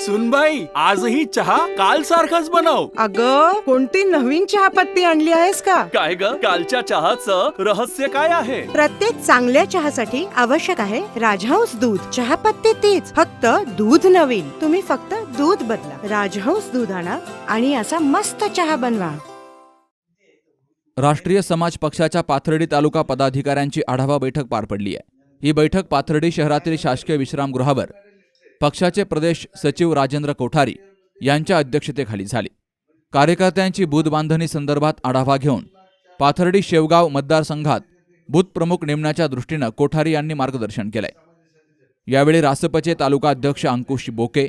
सुनबाई आजही चहा काल सारखाच बनव. अग कोणती नवीन चहापत्ती आणली आहेस का? काय ग? कालच्या चहाचं रहस्य काय आहे? प्रत्येक चांगल्या चहासाठी आवश्यक आहे राजहंस दूध. चहापत्ती तीच फक्त दूध नवीन. तुम्ही फक्त दूध बदला. राजहंस दूध आणा आणि असा मस्त चहा बनवा. राष्ट्रीय समाज पक्षाच्या पाथर्डी तालुका पदाधिकाऱ्यांची आढावा बैठक पार पडली आहे ही बैठक पाथर्डी शहरातील शासकीय विश्रामगृहावर पक्षाचे प्रदेश सचिव राजेंद्र कोठारी यांच्या अध्यक्षतेखाली झाली. कार्यकर्त्यांची बूथ बांधणी संदर्भात आढावा घेऊन पाथर्डी शेवगाव मतदारसंघात बूथ प्रमुख नेमण्याच्या दृष्टीनं कोठारी यांनी मार्गदर्शन केलंय. यावेळी रासपचे तालुका अध्यक्ष अंकुश बोके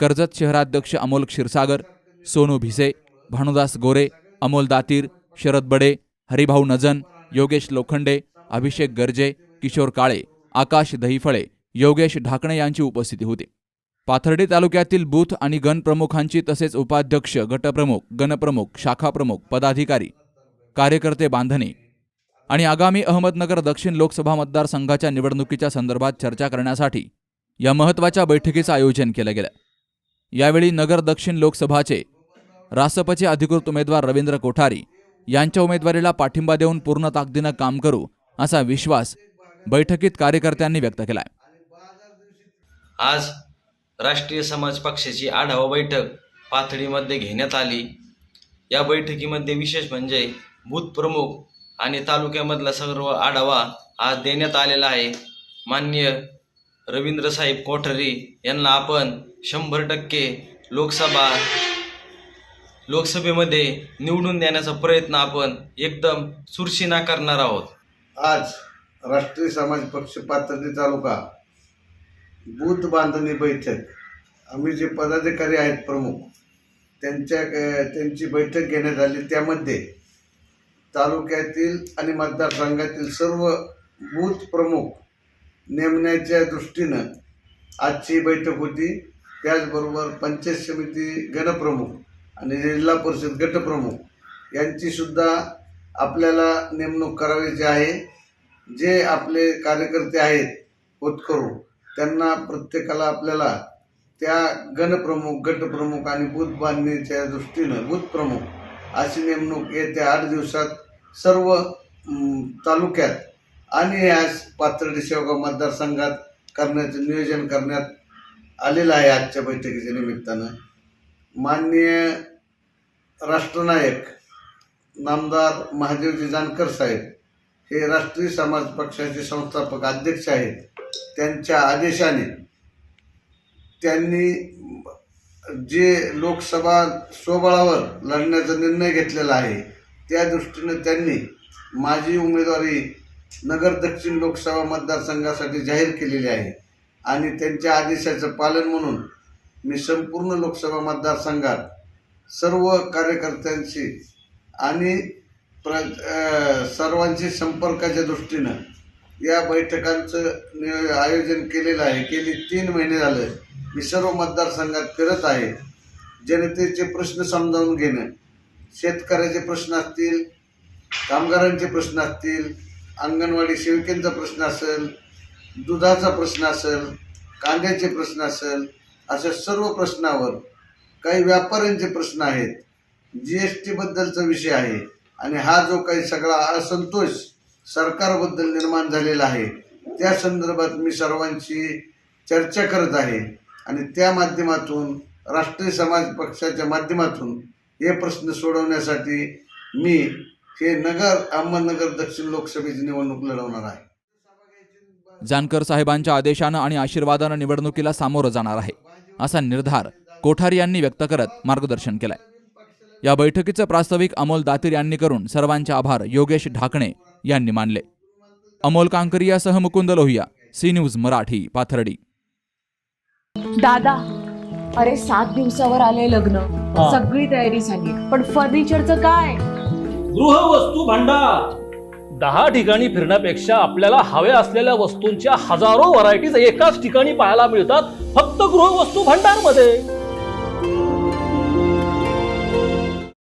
कर्जत शहराध्यक्ष अमोल क्षीरसागर सोनू भिसे भानुदास गोरे अमोल दातीर शरद बडे हरिभाऊ नजन योगेश लोखंडे अभिषेक गर्जे किशोर काळे आकाश दहिफळे योगेश ढाकणे यांची उपस्थिती होती. पाथर्डी तालुक्यातील बूथ आणि गणप्रमुखांची तसेच उपाध्यक्ष गटप्रमुख गणप्रमुख शाखाप्रमुख पदाधिकारी कार्यकर्ते बांधणी आणि आगामी अहमदनगर दक्षिण लोकसभा मतदारसंघाच्या निवडणुकीच्या संदर्भात चर्चा करण्यासाठी या महत्त्वाच्या बैठकीचं आयोजन केलं गेलं. यावेळी नगर दक्षिण लोकसभाचे रासपचे अधिकृत उमेदवार रवींद्र कोठारी यांच्या उमेदवारीला पाठिंबा देऊन पूर्ण ताकदीनं काम करू असा विश्वास बैठकीत कार्यकर्त्यांनी व्यक्त केलाय. आज राष्ट्रीय समाज पक्षाची आढावा बैठक पाथडीमध्ये घेण्यात आली. या बैठकीमध्ये विशेष म्हणजे बूथ प्रमुख आणि तालुक्यामधला सर्व आढावा आज देण्यात आलेला आहे. मान्य रवींद्रसाहेब कोठारी कोठरी यांना आपण शंभर टक्के लोकसभा लोकसभेमध्ये निवडून देण्याचा प्रयत्न आपण एकदम चुरशीना करणार आहोत. आज राष्ट्रीय समाज पक्ष पाथर्डी तालुका बूथ बांधणी बैठक. आम्ही जे पदाधिकारी आहेत प्रमुख त्यांच्या त्यांची बैठक घेण्यात आली. त्यामध्ये तालुक्यातील आणि मतदारसंघातील सर्व बूथ प्रमुख नेमण्याच्या दृष्टीनं आजची बैठक होती. त्याचबरोबर पंचायत समिती गणप्रमुख आणि जिल्हा परिषद गटप्रमुख यांचीसुद्धा आपल्याला नेमणूक करायची आहे. जे आपले कार्यकर्ते आहेत होतकरू त्यांना प्रत्येकाला आपल्याला त्या गणप्रमुख गटप्रमुख आणि बूथ बांधणीच्या दृष्टीनं बूथ प्रमुख अशी नेमणूक येत्या आठ दिवसात सर्व तालुक्यात आणि या पाथर्डी शेवगाव मतदारसंघात करण्याचं नियोजन करण्यात आलेलं आहे आजच्या बैठकीच्या निमित्तानं. माननीय राष्ट्रनायक नामदार महादेवजी जानकर साहेब हे राष्ट्रीय समाज पक्षाचे संस्थापक अध्यक्ष आहेत. त्यांच्या आदेशाने त्यांनी जे लोकसभा स्वबळावर लढण्याचा निर्णय घेतलेला आहे त्या दृष्टीनं त्यांनी माझी उमेदवारी नगर दक्षिण लोकसभा मतदारसंघासाठी जाहीर केलेली आहे आणि त्यांच्या आदेशाचं पालन म्हणून मी संपूर्ण लोकसभा मतदारसंघात सर्व कार्यकर्त्यांशी आणि प्र सर्वांशी संपर्काच्या दृष्टीनं या बैठकांचं नियो आयोजन केलेलं आहे. गेली तीन महिने झालं मी सर्व मतदारसंघात फिरत आहे. जनतेचे प्रश्न समजावून घेणं शेतकऱ्याचे प्रश्न असतील कामगारांचे प्रश्न असतील अंगणवाडी सेविकेंचा प्रश्न असेल दुधाचा प्रश्न असेल कांद्याचे प्रश्न असेल अशा सर्व प्रश्नावर काही व्यापाऱ्यांचे प्रश्न आहेत. जी एस टीबद्दलचा विषय आहे. आणि हा जो काही सगळा असंतोष सरकारबद्दल निर्माण झालेला आहे त्या संदर्भात मी सर्वांशी चर्चा करत आहे. आणि त्या माध्यमातून राष्ट्रीय समाज पक्षाच्या माध्यमातून हे प्रश्न सोडवण्यासाठी मी हे नगर अहमदनगर दक्षिण लोकसभेची निवडणूक लढवणार आहे. जानकर साहेबांच्या आदेशानं आणि आशीर्वादानं निवडणुकीला सामोरं जाणार आहे असा निर्धार कोठारी यांनी व्यक्त करत मार्गदर्शन केलंय. या बैठकीचं प्रास्ताविक अमोल दातीर यांनी करून सर्वांचे आभार योगेश ढाकणे यांनी मानले. अमोल कांकरियासह मुकुंद लोहिया सी न्यूज मराठी पाथर्डी. दादा अरे सात दिवसावर आले लग्न. सगळी तयारी झाली पण फर्निचरचं काय? गृहवस्तू भांडार. दहा ठिकाणी फिरण्यापेक्षा आपल्याला हव्या असलेल्या वस्तूंच्या हजारो व्हरायटीज एकाच ठिकाणी पाहायला मिळतात फक्त गृहवस्तू भांडारमध्ये